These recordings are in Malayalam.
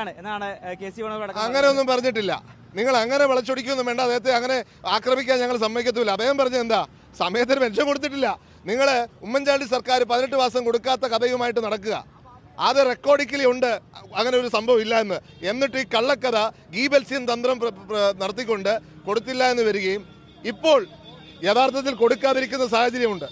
ാണ് എന്നാണ് കെ സി അങ്ങനെ ഒന്നും പറഞ്ഞിട്ടില്ല. നിങ്ങൾ അങ്ങനെ വിളച്ചൊടിക്കൊന്നും വേണ്ട അദ്ദേഹത്തെ അങ്ങനെ ആക്രമിക്കാൻ ഞങ്ങൾ സമ്മതിക്കത്തില്ല. അദ്ദേഹം പറഞ്ഞത് എന്താ? സമയത്തിന് പെൻഷൻ കൊടുത്തിട്ടില്ല. നിങ്ങൾ ഉമ്മൻചാണ്ടി സർക്കാർ പതിനെട്ട് മാസം കൊടുക്കാത്ത കഥയുമായിട്ട് നടക്കുക. അത് റെക്കോർഡിക്കലി ഉണ്ട്. അങ്ങനെ ഒരു സംഭവം ഇല്ല എന്ന്. എന്നിട്ട് ഈ കള്ളക്കഥ ഗീബൽസ്യൻ തന്ത്രം നടത്തിക്കൊണ്ട് കൊടുത്തില്ല എന്ന് വരികയും ഇപ്പോൾ യഥാർത്ഥത്തിൽ കൊടുക്കാതിരിക്കുന്ന സാഹചര്യമുണ്ട്.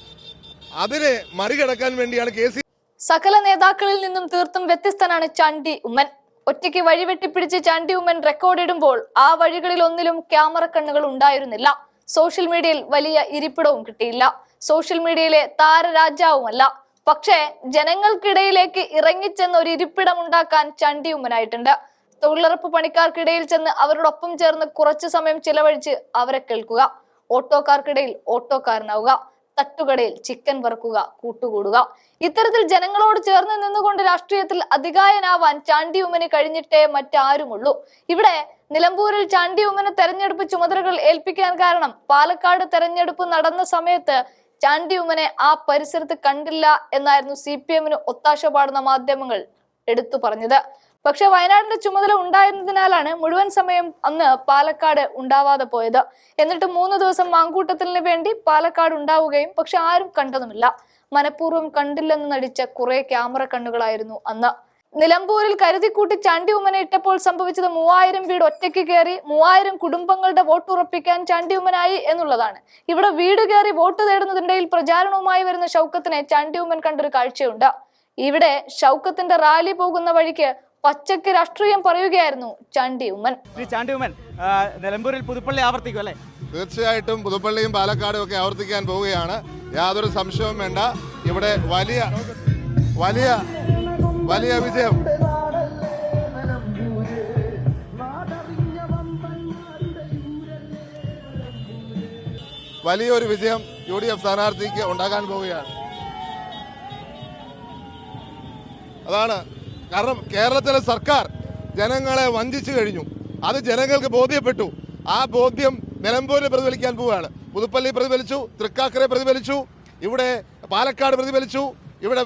അതിനെ മറികടക്കാൻ വേണ്ടിയാണ് കെ സി സകല നേതാക്കളിൽ നിന്നും തീർത്തും വ്യത്യസ്തനാണ് ചണ്ടി ഉമ്മൻ. ഒറ്റയ്ക്ക് വഴി വെട്ടിപ്പിടിച്ച് ചാണ്ടി ഉമ്മൻ റെക്കോർഡിടുമ്പോൾ ആ വഴികളിൽ ഒന്നിലും ക്യാമറ കണ്ണുകൾ ഉണ്ടായിരുന്നില്ല. സോഷ്യൽ മീഡിയയിൽ വലിയ ഇരിപ്പിടവും കിട്ടിയില്ല. സോഷ്യൽ മീഡിയയിലെ താരരാജാവുമല്ല. പക്ഷേ ജനങ്ങൾക്കിടയിലേക്ക് ഇറങ്ങിച്ചെന്ന് ഒരു ഇരിപ്പിടം ഉണ്ടാക്കാൻ ചണ്ടി ഉമ്മനായിട്ടുണ്ട്. തൊഴിലുറപ്പ് പണിക്കാർക്കിടയിൽ ചെന്ന് അവരോടൊപ്പം ചേർന്ന് കുറച്ചു സമയം ചിലവഴിച്ച് അവരെ കേൾക്കുക. ഓട്ടോക്കാർക്കിടയിൽ ഓട്ടോക്കാരനാവുക. തട്ടുകടയിൽ ചിക്കൻ വറുക്കുക കൂട്ടുകൂടുക. ഇത്തരത്തിൽ ജനങ്ങളോട് ചേർന്ന് നിന്നുകൊണ്ട് രാഷ്ട്രീയത്തിൽ അധികായനാവാൻ ചാണ്ടി ഉമ്മന് കഴിഞ്ഞിട്ടേ മറ്റാരുമുള്ളൂ. ഇവിടെ നിലമ്പൂരിൽ ചാണ്ടി ഉമ്മന് തെരഞ്ഞെടുപ്പ് ചുമതലകൾ ഏൽപ്പിക്കാൻ കാരണം പാലക്കാട് തെരഞ്ഞെടുപ്പ് നടന്ന സമയത്ത് ചാണ്ടി ഉമ്മനെ ആ പരിസരത്ത് കണ്ടില്ല എന്നായിരുന്നു സി പി എമ്മിന് ഒത്താശ പാടുന്ന മാധ്യമങ്ങൾ എടുത്തു പറഞ്ഞത്. പക്ഷെ വയനാടിന്റെ ചുമതല ഉണ്ടായിരുന്നതിനാലാണ് മുഴുവൻ സമയം അന്ന് പാലക്കാട് ഉണ്ടാവാതെ പോയത്. എന്നിട്ട് മൂന്ന് ദിവസം മാങ്കൂട്ടത്തിന് വേണ്ടി പാലക്കാട് ഉണ്ടാവുകയും പക്ഷെ ആരും കണ്ടതുമില്ല. മനഃപൂർവം കണ്ടില്ലെന്ന് നടിച്ച കുറെ ക്യാമറ കണ്ണുകളായിരുന്നു അന്ന്. നിലമ്പൂരിൽ കരുതിക്കൂട്ടി ചാണ്ടി ഉമ്മനെ ഇട്ടപ്പോൾ സംഭവിച്ചത് മൂവായിരം വീട് ഒറ്റയ്ക്ക് കയറി മൂവായിരം കുടുംബങ്ങളുടെ വോട്ട് ഉറപ്പിക്കാൻ ചാണ്ടി ഉമ്മനായി എന്നുള്ളതാണ്. ഇവിടെ വീട് കയറി വോട്ട് തേടുന്നതിനിടയിൽ പ്രചാരണവുമായി വരുന്ന ഷൗക്കത്തിനെ ചാണ്ടി ഉമ്മൻ കണ്ടൊരു കാഴ്ചയുണ്ട്. ഇവിടെ ഷൗക്കത്തിന്റെ റാലി പോകുന്ന വഴിക്ക് പച്ചക്ക് രാഷ്ട്രീയം പറയുകയായിരുന്നു ചാണ്ടി ഉമ്മൻ. ശ്രീ ചാണ്ടി ഉമ്മൻ നിലമ്പൂരിൽ പുതുപ്പള്ളി ആവർത്തിക്കും അല്ലേ? തീർച്ചയായിട്ടും പുതുപ്പള്ളിയും പാലക്കാടും ഒക്കെ ആവർത്തിക്കാൻ പോവുകയാണ്. യാതൊരു സംശയവും വേണ്ട. ഇവിടെ വലിയ വലിയ വലിയ വിജയം. വലിയൊരു വിജയം യു ഡി എഫ് സ്ഥാനാർത്ഥിക്ക് ഉണ്ടാകാൻ പോവുകയാണ്. അതാണ് കാരണം കേരളത്തിലെ സർക്കാർ ജനങ്ങളെ വഞ്ചിച്ചു കഴിഞ്ഞു. അത് ജനങ്ങൾക്ക് ബോധ്യപ്പെട്ടു. ആ ബോധ്യം നിലമ്പൂരിൽ പ്രതിഫലിക്കാൻ പോവുകയാണ്. പുതുപ്പള്ളി പ്രതിഫലിച്ചു തൃക്കാക്കരെ പ്രതിഫലിച്ചു ഇവിടെ പാലക്കാട് പ്രതിഫലിച്ചു ഇവിടെ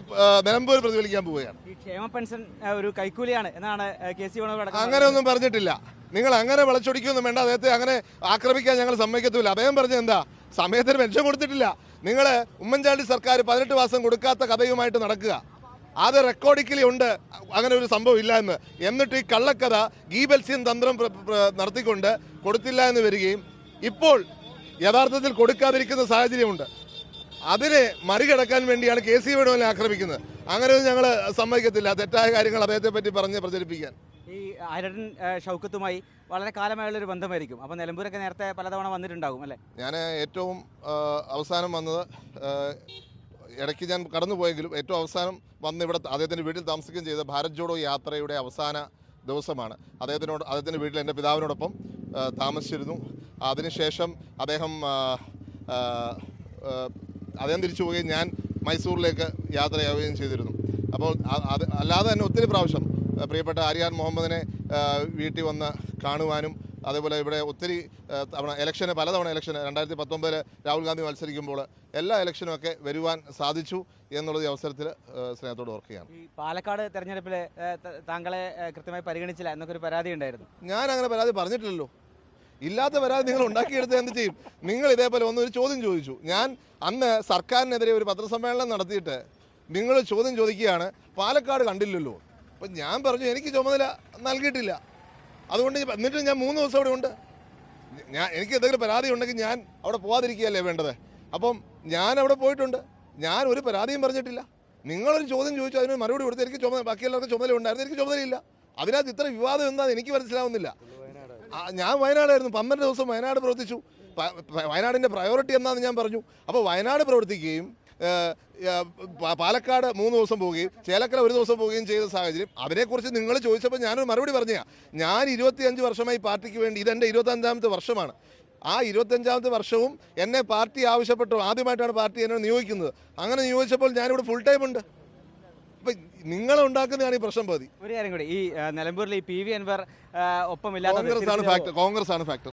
നിലമ്പൂർ പ്രതിഫലിക്കാൻ പോവുകയാണ്. ഈ ക്ഷേമ പെൻഷൻ ഒരു കൈക്കൂലിയാണ് എന്നാണ് കെ സി അങ്ങനെ ഒന്നും പറഞ്ഞിട്ടില്ല. നിങ്ങൾ അങ്ങനെ വിളച്ചൊടിക്കൊന്നും വേണ്ട. അദ്ദേഹത്തെ അങ്ങനെ ആക്രമിക്കാൻ ഞങ്ങൾ സമ്മതിക്കത്തില്ല. അദ്ദേഹം പറഞ്ഞത് എന്താ? സമയത്തിന് പെൻഷൻ കൊടുത്തിട്ടില്ല. നിങ്ങൾ ഉമ്മൻചാണ്ടി സർക്കാർ പതിനെട്ട് മാസം കൊടുക്കാത്ത കഥയുമായിട്ട് നടക്കുക. അത് റെക്കോർഡിക്കലി ഉണ്ട്. അങ്ങനെ ഒരു സംഭവം ഇല്ല എന്ന്. എന്നിട്ട് ഈ കള്ളക്കഥ ഗീബൽസ്യൻ തന്ത്രം നടത്തിക്കൊണ്ട് കൊടുത്തില്ല എന്ന് വരികയും ഇപ്പോൾ യഥാർത്ഥത്തിൽ കൊടുക്കാതിരിക്കുന്ന സാഹചര്യമുണ്ട്. അതിനെ മറികടക്കാൻ വേണ്ടിയാണ് കെ സി വേണുവിനെ ആക്രമിക്കുന്നത്. അങ്ങനെയൊന്നും ഞങ്ങൾ സമ്മതിക്കത്തില്ല. തെറ്റായ കാര്യങ്ങൾ അദ്ദേഹത്തെ പറ്റി പറഞ്ഞ് പ്രചരിപ്പിക്കാൻ. ഈ അരടൻ ഷൗക്കത്തുമായി വളരെ കാലമായുള്ള ഒരു ബന്ധമായിരിക്കും. അപ്പോൾ നിലമ്പൂരൊക്കെ നേരത്തെ പലതവണ വന്നിട്ടുണ്ടാകും അല്ലേ? ഞാൻ ഏറ്റവും അവസാനം വന്നത് ഇടയ്ക്ക് ഞാൻ കടന്നുപോയെങ്കിലും ഏറ്റവും അവസാനം വന്ന് ഇവിടെ അദ്ദേഹത്തിന്റെ വീട്ടിൽ താമസിക്കുകയും ചെയ്ത ഭാരത് ജോഡോ യാത്രയുടെ അവസാന ദിവസമാണ്. അദ്ദേഹത്തിനോട് അദ്ദേഹത്തിന്റെ വീട്ടിൽ എന്റെ പിതാവിനോടൊപ്പം താമസിച്ചിരുന്നു. അതിനുശേഷം അദ്ദേഹം അദ്ദേഹം തിരിച്ചു പോവുകയും ഞാൻ മൈസൂറിലേക്ക് യാത്രയാവുകയും ചെയ്തിരുന്നു. അപ്പോൾ അത് അല്ലാതെ തന്നെ ഒത്തിരി പ്രാവശ്യം പ്രിയപ്പെട്ട ആര്യാൻ മുഹമ്മദിനെ വീട്ടിൽ വന്ന് കാണുവാനും അതേപോലെ ഇവിടെ ഒത്തിരി തവണ ഇലക്ഷന് പലതവണ ഇലക്ഷന് രണ്ടായിരത്തി പത്തൊമ്പതിൽ രാഹുൽ ഗാന്ധി മത്സരിക്കുമ്പോൾ എല്ലാ ഇലക്ഷനും ഒക്കെ വരുവാൻ സാധിച്ചു എന്നുള്ളത് ഈ അവസരത്തിൽ സ്നേഹത്തോട് ഓർക്കുകയാണ്. ഈ പാലക്കാട് തെരഞ്ഞെടുപ്പിൽ താങ്കളെ കൃത്യമായി പരിഗണിച്ചില്ല എന്നൊക്കെ ഒരു പരാതി ഉണ്ടായിരുന്നു. ഞാൻ അങ്ങനെ പരാതി പറഞ്ഞിട്ടില്ലല്ലോ. ഇല്ലാത്ത പരാതി നിങ്ങൾ ഉണ്ടാക്കിയെടുത്ത് എന്ത് ചെയ്യും? നിങ്ങൾ ഇതേപോലെ ഒന്ന് ഒരു ചോദ്യം ചോദിച്ചു. ഞാൻ അന്ന് സർക്കാരിനെതിരെ ഒരു പത്രസമ്മേളനം നടത്തിയിട്ട് നിങ്ങൾ ചോദ്യം ചോദിക്കുകയാണ് പാലക്കാട് കണ്ടില്ലല്ലോ. അപ്പം ഞാൻ പറഞ്ഞു എനിക്ക് ചുമതല നൽകിയിട്ടില്ല. അതുകൊണ്ട് എന്നിട്ട് ഞാൻ മൂന്ന് ദിവസം അവിടെ ഉണ്ട്. ഞാൻ എനിക്ക് എന്തെങ്കിലും പരാതി ഉണ്ടെങ്കിൽ ഞാൻ അവിടെ പോകാതിരിക്കുകയല്ലേ വേണ്ടത്. അപ്പം ഞാൻ അവിടെ പോയിട്ടുണ്ട്. ഞാൻ ഒരു പരാതിയും പറഞ്ഞിട്ടില്ല. നിങ്ങളൊരു ചോദ്യം ചോദിച്ചു അതിന് മറുപടി കൊടുത്ത് എനിക്ക് ചുമതല ബാക്കി എല്ലാവർക്കും ചുമതല ഉണ്ടായിരുന്നു. എനിക്ക് ചുമതലയില്ല. അതിനകത്ത് ഇത്ര വിവാദം എന്താ എനിക്ക് മനസ്സിലാവുന്നില്ല. ഞാൻ വയനാടായിരുന്നു. പന്ത്രണ്ട് ദിവസം വയനാട് പ്രവർത്തിച്ചു. വയനാടിന്റെ പ്രയോറിറ്റി എന്താണെന്ന് ഞാൻ പറഞ്ഞു. അപ്പോൾ വയനാട് പ്രവർത്തിക്കുകയും പാലക്കാട് മൂന്ന് ദിവസം പോവുകയും ചേലക്കര ഒരു ദിവസം പോവുകയും ചെയ്ത സാഹചര്യം അതിനെക്കുറിച്ച് നിങ്ങൾ ചോദിച്ചപ്പോൾ ഞാനൊരു മറുപടി പറഞ്ഞു ഞാൻ ഇരുപത്തിയഞ്ച് വർഷമായി പാർട്ടിക്ക് വേണ്ടി ഇതെന്റെ ഇരുപത്തഞ്ചാമത്തെ വർഷമാണ്. ആ ഇരുപത്തഞ്ചാമത്തെ വർഷവും എന്നെ പാർട്ടി ആവശ്യപ്പെട്ടു. ആദ്യമായിട്ടാണ് പാർട്ടി എന്നെ നിയോഗിക്കുന്നത്. അങ്ങനെ നിയോഗിച്ചപ്പോൾ ഞാനിവിടെ ഫുൾ ടൈം ഉണ്ട്. അപ്പം നിങ്ങൾ ഉണ്ടാക്കുന്നതാണ് ഈ പ്രശ്നം പതി. ഒരു കാര്യം കൂടി ഈ നിലമ്പൂരിൽ ഈ പി വി അൻവർ ഒപ്പമില്ല കോൺഗ്രസ് ആണ്? ഫാക്ടർ കോൺഗ്രസ് ആണ് ഫാക്ടർ